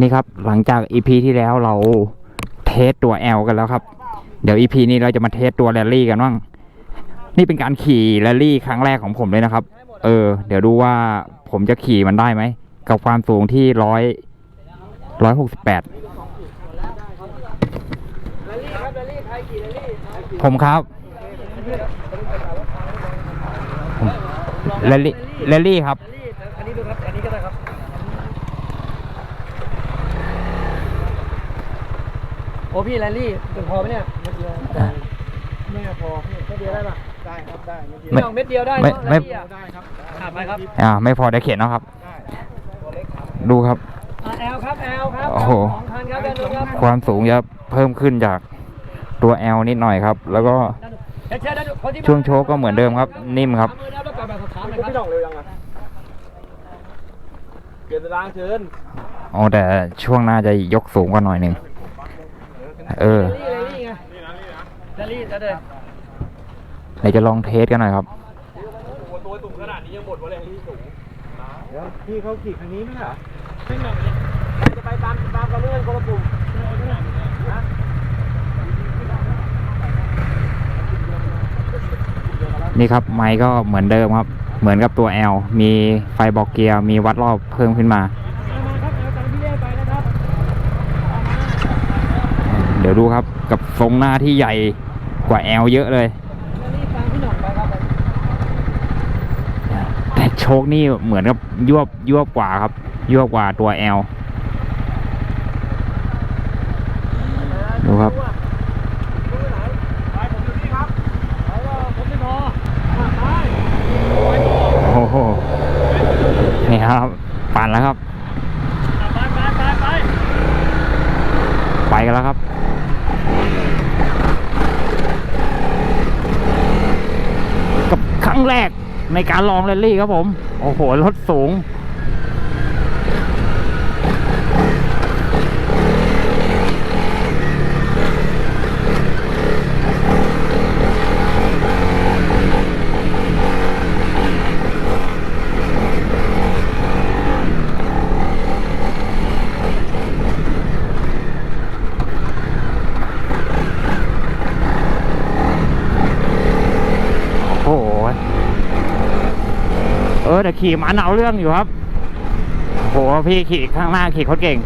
นี่ครับหลังจาก EP ที่แล้วเราเทสตัว L กันแล้วครับ เดี๋ยว EP นี้เราจะมาเทสตัวแรลลี่กันบ้างนี่เป็นการขี่แรลลี่ครั้งแรกของผมเลยนะครับ เออ เดี๋ยวดูว่าผมจะขี่มันได้ไหม กับความสูงที่ร้อยร้อยหกสิบแปดผมครับแรลลี่แรลลี่ครับอันนี้ดูครับอันนี้ก็ได้ครับ โอ้พี่แรลลี่เป็นพอไหมเนี่ยเม็ดเดียวไม่พอพี่เม็ดเดียวได้ปะได้ครับได้เม็ดเดียวไม่เอาเม็ดเดียวได้ไม่เนอะไม่แรลลี่อะได้ครับขาดไปครับอ่าไม่พอได้เขียนเนาะครับดูครับ อะแอลครับแอลครับโอ้โห สองคันครับด้านนู้นครับความสูงจะเพิ่มขึ้นจากตัว L นิดหน่อยครับ แล้วก็ด้านนู้นเชิญด้านนู้นคนที่มาช่วงโชว์ก็เหมือนเดิมครับนิ่มครับขวามือนะครับแล้วกลับแบบสอบถามหน่อยครับ พี่ดองเร็วยังอะเปลี่ยนเวลาเชิญอ๋อแต่ช่วงหน้าจะยกสูงกว่าหน่อยหนึ่ง เออแรลลี่ไงแรลลี่จะเดินเดี๋ยวจะลองเทสกันหน่อยครับตัวสูงขนาดนี้ยังหมดวะเลยที่สูงเดี๋ยวพี่เขาขี่คันนี้ไหมล่ะจะไปตามตามกันเรื่องคนละปุ่มนะนี่ครับไมค์ก็เหมือนเดิมครับ เหมือนกับตัว L มีไฟบอกเกียร์มีวัดรอบเพิ่มขึ้นมาเอามาครับเอาตามที่เรียกไปนะครับ เดี๋ยวดูครับกับทรงหน้าที่ใหญ่กว่าแอลเยอะเลยแต่โชคนี่เหมือนกับยวบยวบกว่าครับ ยวบกว่าตัวแอลดูครับ ไปผมอยู่นี่ครับไปว่าผมไม่พออะไป โอ้โห นี่ครับ ปั่นแล้วครับ อะไปไปไปไป ไปกันแล้วครับ กับครั้งแรกใน การลองแรลลี่ครับผม โอ้โห รถสูง แต่ขี่มันเอาเรื่องอยู่ครับโหพี่ขี่ข้างหน้าขี่เขาเก่ง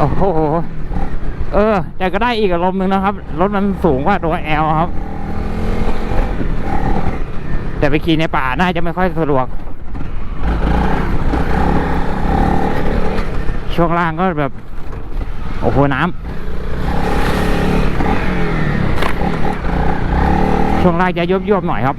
โอ้โห เออแต่ก็ได้อีกอารมณ์หนึ่งนะครับ รถมันสูงกว่าตัว L ครับ แต่ไปขี่ในป่าน่าจะไม่ค่อยสะดวก ช่วงล่างก็แบบ โอ้โหน้ำช่วงล่างจะยุบๆหน่อยครับ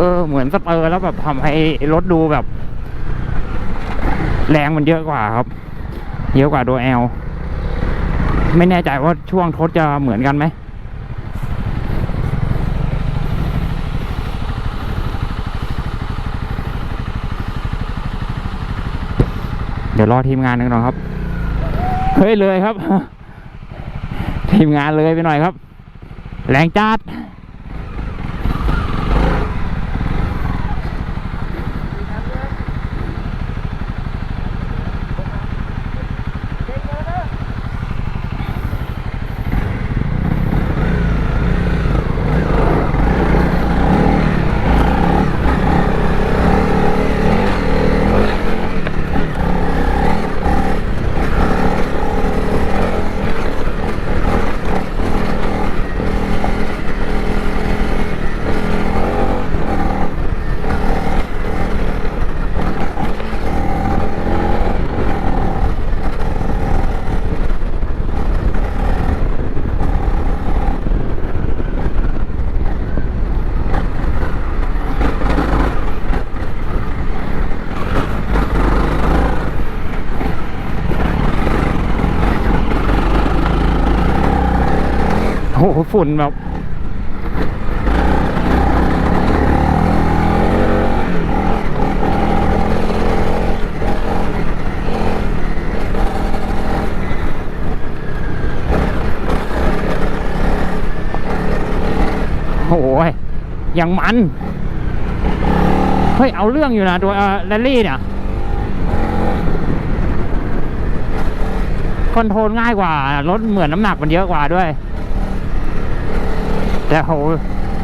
เออเหมือนสเปอร์แล้วแบบทำให้รถดูแบบ แรงมันเยอะกว่าครับ เยอะกว่าตัวแอลไม่แน่ใจว่าช่วงทดจะเหมือนกันไหมเดี๋ยวรอทีมงานหนึ่งหน่อยครับ เฮ้ยเลยครับ ทีมงานเลยไปหน่อยครับ แรงจัด ฝุ่นแบบโอ้ยยังมัน เฮ้ย เอาเรื่องอยู่นะตัวแรลลี่เนี่ยคอนโทรลง่ายกว่า รถเหมือนน้ำหนักมันเยอะกว่าด้วย แต่โห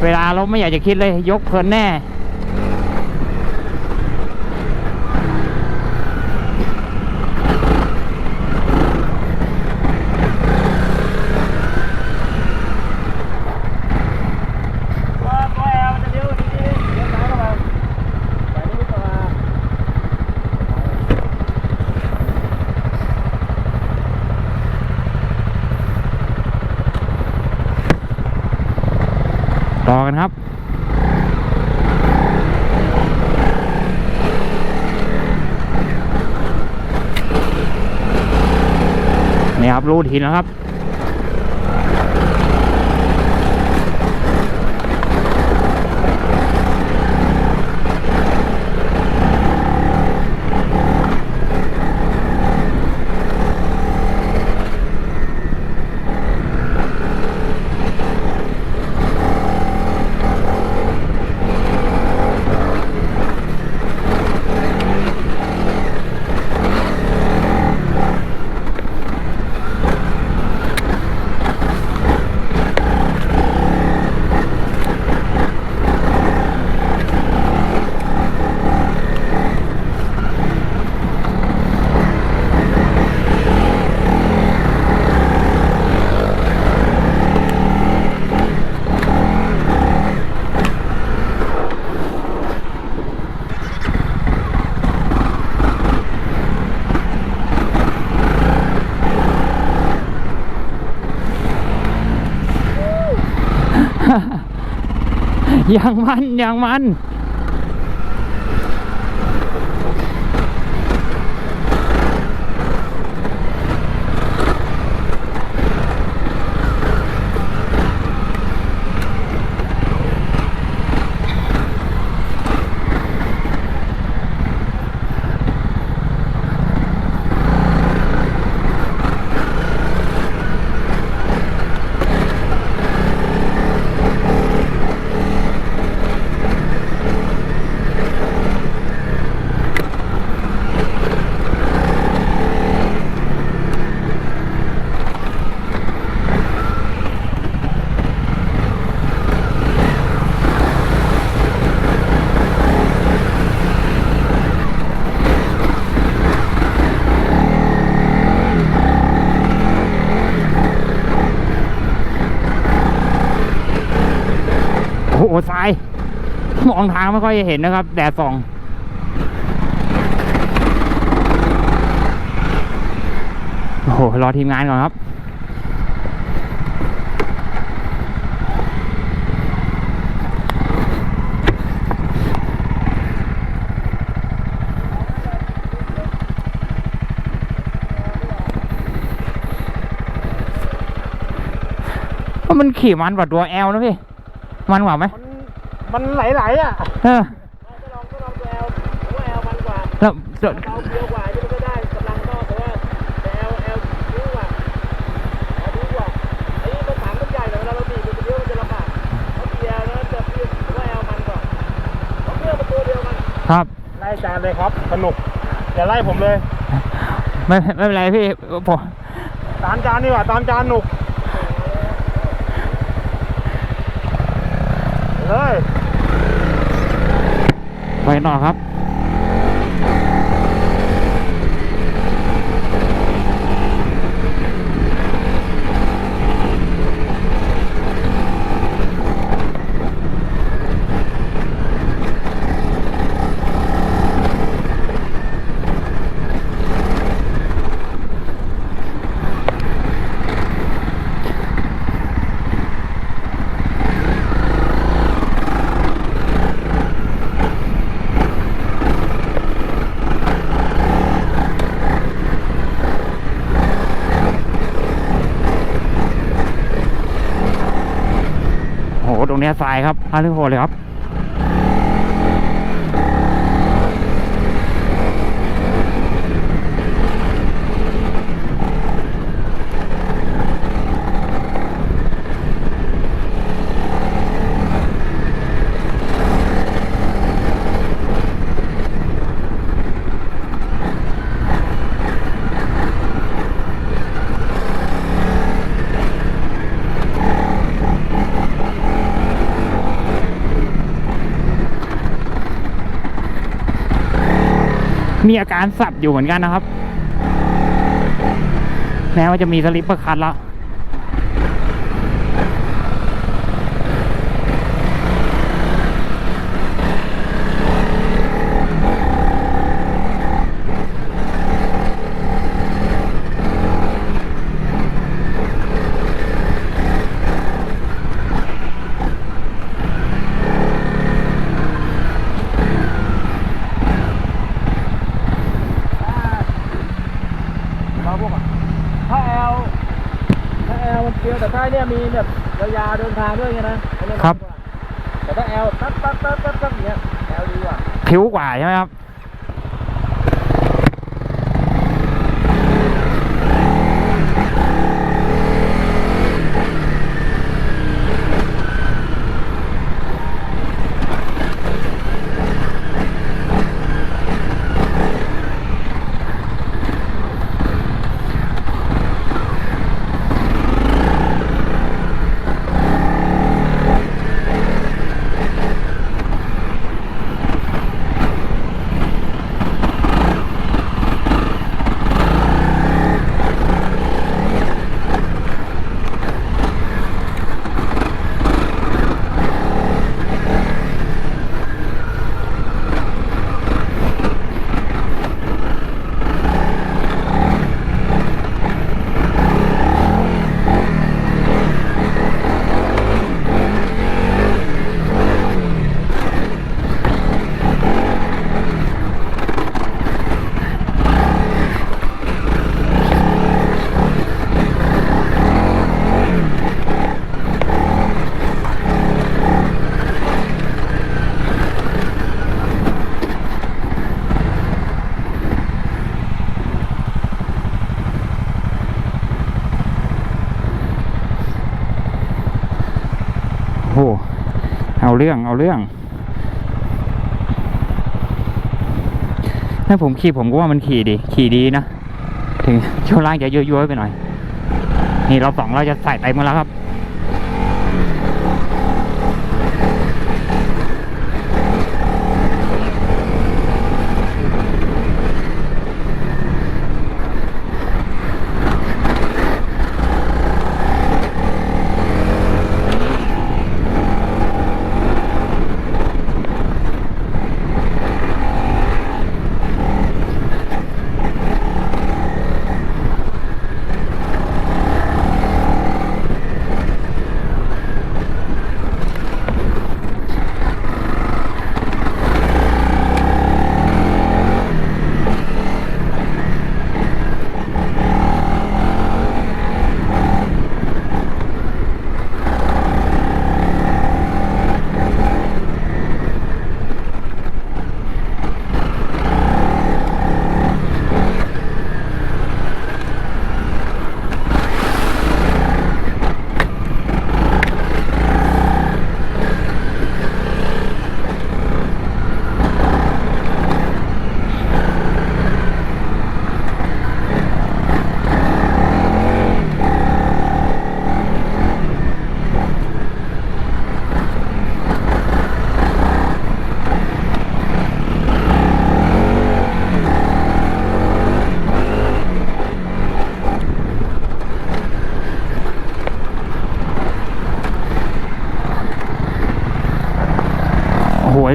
เวลาเราไม่อยากจะคิดเลยยกเพลินแน่ ตัวตัวแอลมันจะเลี้ยวทีนี้เลี้ยวซ้ายเข้ามาสายนี้เข้ามา ต่อกันครับ นี่ ครับรูดหินแล้วครับ ยังมันยังมัน มองทางไม่ค่อยจะเห็นนะครับ แดดส่องโอ้โหรอทีมงานก่อนครับว่ามันขี่มันกว่าตัวแอลนะพี่ มันกว่าไหม มันมันไหลๆอะเออก็ลองก็ลองตัวแอลผมว่าแอลมันกว่าแล้วแล้วเบาเกียวกว่าที่มันก็ได้กำลังก็แต่ว่าแต่แอลแอลรู้กว่าแอลรู้กว่าไอ้นี่มันถังมันใหญ่แต่เวลาเราบีบมันจะเลี้ยวมันจะลำบากเพราะเกียร์แล้วจะเปรี้ยวผมว่าแอลมันกว่าเพราะเครื่องมันตัวเดียวกันครับ ไล่จานเลยครับ สนุกอย่าไล่ผมเลย ไม่ไม่เป็นไรพี่ผมตามจานดีกว่าตามจานหนุกเลย ไปต่อครับ ครับอาริโหเลยครับ มีอาการสับอยู่เหมือนกันนะครับแม้ว่าจะมีสลิปเปอร์คัทแล้ว เราพวกอะถ้าแอลถ้าแอ ลมันเปรียวแต่ถ้าเนี่ยมีแบบยาวๆเดินทางด้วยไงนะอันนี้มันครับดีกว่าแต่ถ้าแอลปั๊บปั๊บปั๊บปั๊บปั๊บอย่างเงี้ยแอลดีกว่า ผิวกว่าใช่ไหมครับ เอาเรื่องเอาเรื่องถ้าผมขี่ผมก็ว่ามันขี่ดี ขี่ดีนะ ถึงช่วงล่างจะย้อยๆไปหน่อย นี่เราสองเราจะใส่เต็มมาแล้วครับ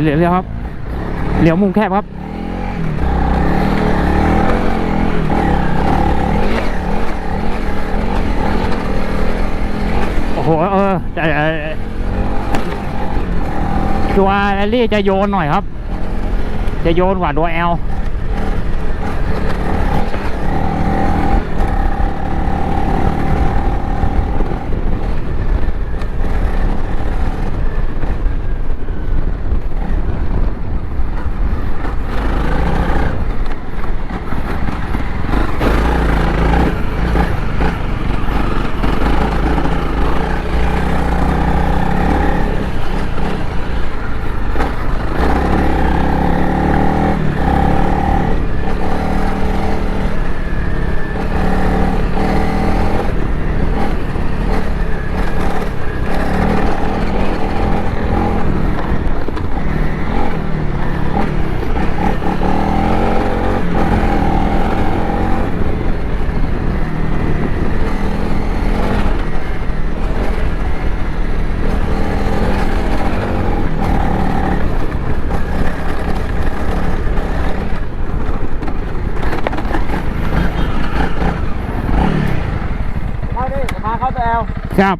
เหลียวเลี้ยวครับเหลียวมุมแคบครับโอ้โหเออแต่ตัวแรลลี่จะโยนหน่อยครับ จะโยนกว่าตัวแอล แล้วครับ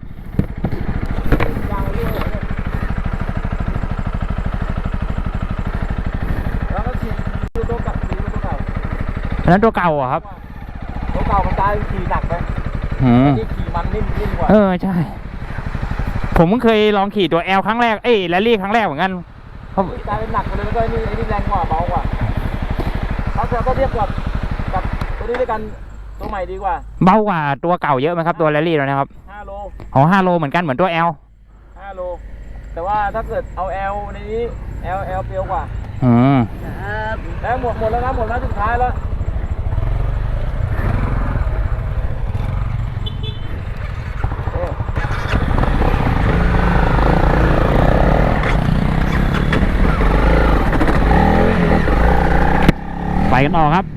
แล้วตัวเก่าอันนั้นตัวเก่าเหรอครับตัวเก่ากระจายขี่หนักไปอืมนี่ขี่มันนิ่มนิ่มกว่าเออใช่ ผมเคยลองขี่ตัวแอลครั้งแรกเอ้ยแรลลี่ครั้งแรกเหมือนกันเขาตายเป็นหนักไปเลยแล้วก็นี่นี่แรงกว่าเบากว่าเขาจะก็เรียกกับกับตัวนี้ด้วยกัน ตัวใหม่ดีกว่าเบากว่าตัวเก่าเยอะไหมครับตัวแรลลี่แล้วนะครับ5โลอ๋อห้าโลเหมือนกันเหมือนตัวแอล5โล แต่ว่าถ้าเกิดเอา L ในนี้ L L เปรียวกว่าอืมแล้วหมดหมดแล้วนะหมดแล้วสุดท้ายแล้วไปกันต่อครับ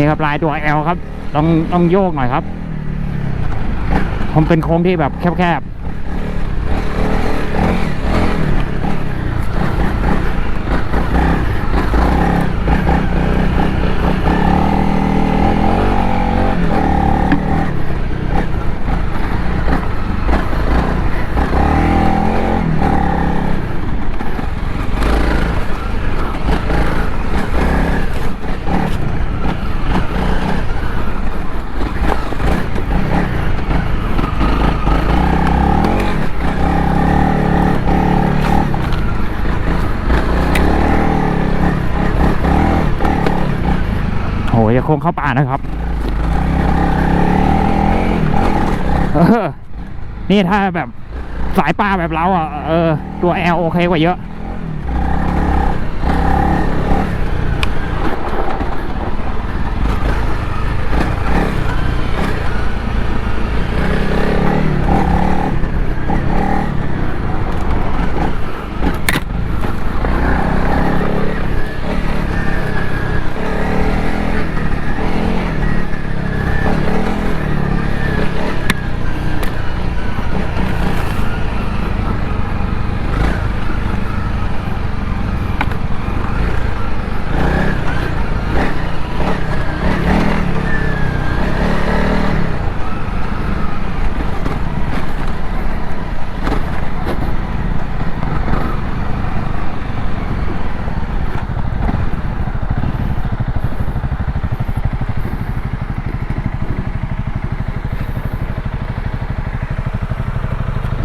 นี่ครับลายตัว L ครับ ต้องต้องโยกหน่อยครับ ผมเป็นโค้งที่แบบแคบๆโหจะโค้งเข้าป่านะครับ เออ นี่ถ้าแบบสายปลาแบบเราอะเออตัว L โอเคกว่าเยอะ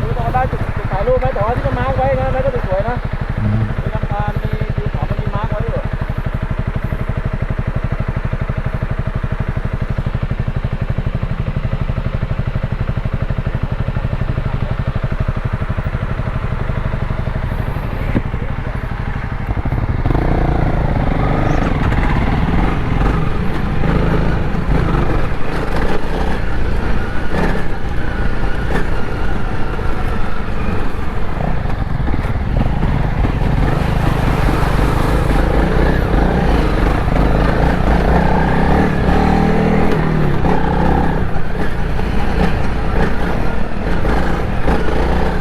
ดูตอนได้จุดจุดถ่ายรูปไหมแต่ว่าที่มันมาร์กไว้นะแล้วก็สวยๆนะมีลำธารมีภูเขามันมีมาร์กไว้อยู่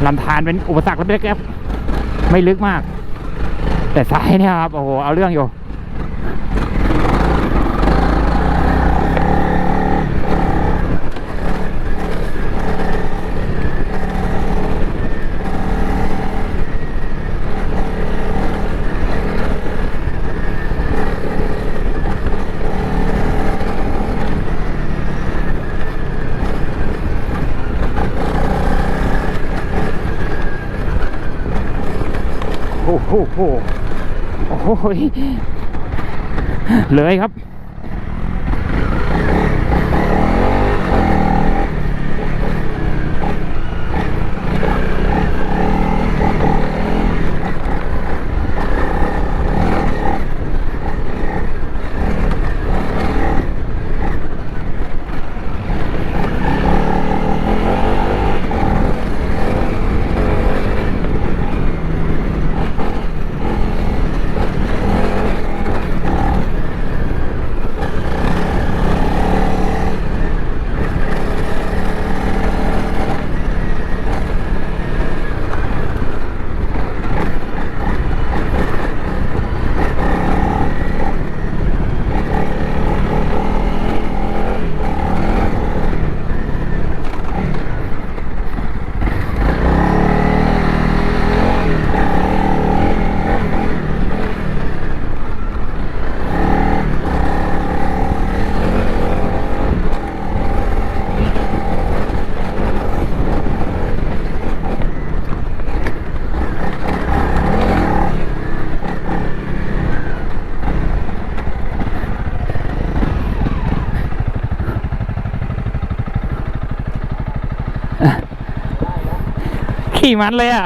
ลำธาร เป็นอุปสรรคเล็กๆไม่ลึกมาก แต่สายเนี่ยครับโอ้โหเอาเรื่องอยู่ โอ้โห โอ้โหโอ้โหเลยครับ มันเลยข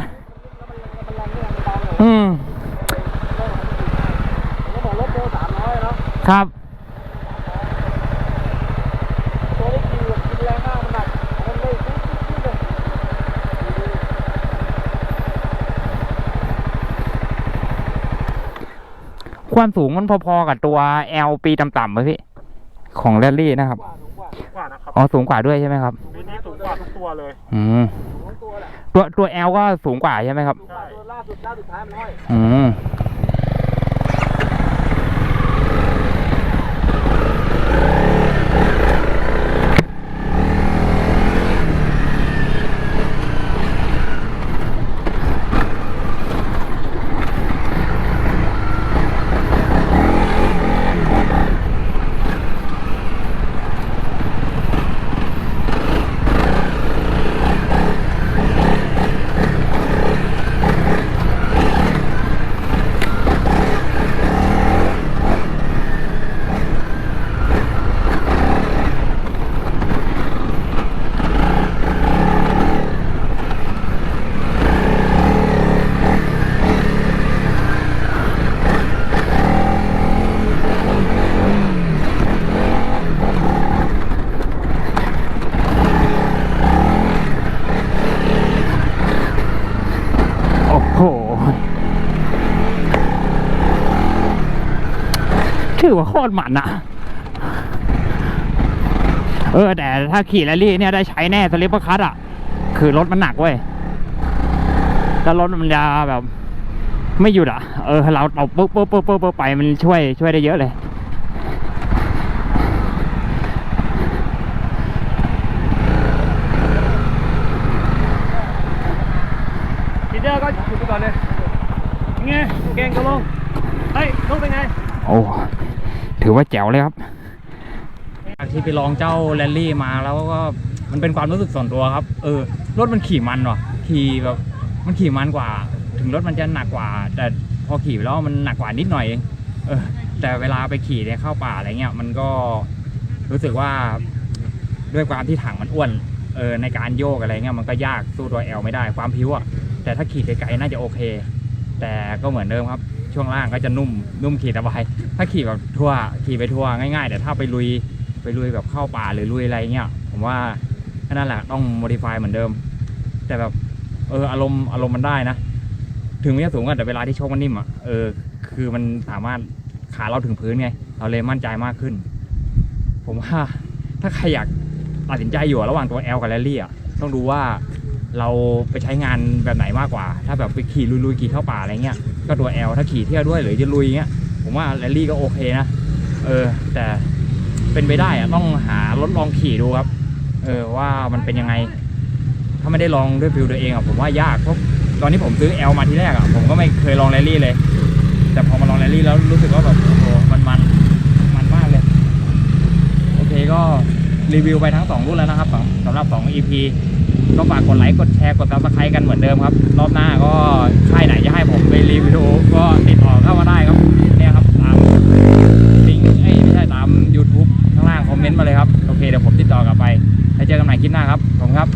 ึ้นขึ้นเลยความสูงมันพอๆกับตัว L ปีต่ำๆไหมพี่ ของแรลลี่นะครับกว่านะครับอ๋อ สูงกว่าด้วยใช่ไหมครับปีนี้สูงกว่าทุกตัวเลย อืม ของตัวแหละตัวตัว L ก็สูงกว่าใช่ไหมครับตัวล่าสุดล่าสุดท้ายมันห้อยอืม ตรมันอะเออ แต่ถ้าขี่แรลลี่เนี่ยได้ใช้แน่สลิปเปอร์คัตอะคือรถมันหนักเว้ยแล้วรถมันจะแบบ ไม่หยุดอะเออ เราตบปุ๊บปุ๊บปุ๊บปุ๊บปุ๊บไปมันช่วยช่วยได้เยอะเลยทีเดียวก็หยุดไปก่อนเลยไงเก่งก็ลงเฮ้ยลงเป็นไง โอ้ ถือว่าแจ๋วเลยครับที่ไปลองเจ้าแรลลี่มาแล้วก็มันเป็นความรู้สึกส่วนตัวครับ เออ รถมันขี่มันว่ะ ขี่แบบมันขี่มันกว่า ถึงรถมันจะหนักกว่า แต่พอขี่แล้วมันหนักกว่านิดหน่อยเองเออ แต่เวลาไปขี่เนี่ยเข้าป่าอะไรเงี้ยมันก็รู้สึกว่าด้วยความที่ถังมันอ้วนเออในการโยกอะไรเงี้ยมันก็ยากสู้ตัวแอลไม่ได้ความพิ้วอะแต่ถ้าขี่ไกลๆน่าจะโอเค แต่ก็เหมือนเดิมครับ ช่วงล่างก็จะนุ่มนุ่มขี่สบายถ้าขี่แบบทัวร์ขี่ไปทัวร์ง่ายๆแต่ถ้าไปลุยไปลุยแบบเข้าป่าหรือลุยอะไรเงี้ยผมว่าแค่นั่นแหละต้องโมดิฟายเหมือนเดิม แต่แบบเอออารมณ์อารมณ์มันได้นะ ถึงไมันจะสูงกว่าแต่เวลาที่โชคมันนิ่มอะเออคือมันสามารถขาเราถึงพื้นไง เราเลยมั่นใจมากขึ้น ผมว่าถ้าใครอยากตัดสินใจอยู่ระหว่างตัว L กับแรลลี่อะต้องดูว่า เราไปใช้งานแบบไหนมากกว่า ถ้าแบบไปขี่ลุยๆขี่เข้าป่าอะไรเงี้ยก็ตัว L ถ้าขี่เที่ยวด้วยหรือจะลุยเงี้ยผมว่าแรลลี่ก็โอเคนะเออ แต่เป็นไปได้อะต้องหารถลองขี่ดูครับ เออว่ามันเป็นยังไง ถ้าไม่ได้ลองด้วยฟิลตัวเองอะผมว่ายากเพราะตอนที่ผมซื้อ L มาทีแรกอะผมก็ไม่เคยลองแรลลี่เลย แต่พอมาลองแรลลี่แล้วรู้สึกว่าแบบโอ้โหมันมันมันมากเลย โอเคก็รีวิวไปทั้ง 2 รุ่นแล้วนะครับสำหรับ 2 EP ก็ฝากกดไลค์กดแชร์กดซับสไครต์กันเหมือนเดิมครับ รอบหน้าก็ค่ายไหนจะให้ผมไปรีวิวก็ติดต่อเข้ามาได้ครับเนี่ยครับตามลิงก์เอ้ไม่ใช่ตาม YouTube ข้างล่างคอมเมนต์มาเลยครับ โอเคเดี๋ยวผมติดต่อกลับไปแล้วเจอกันใหม่คลิปหน้าครับ ขอบคุณครับ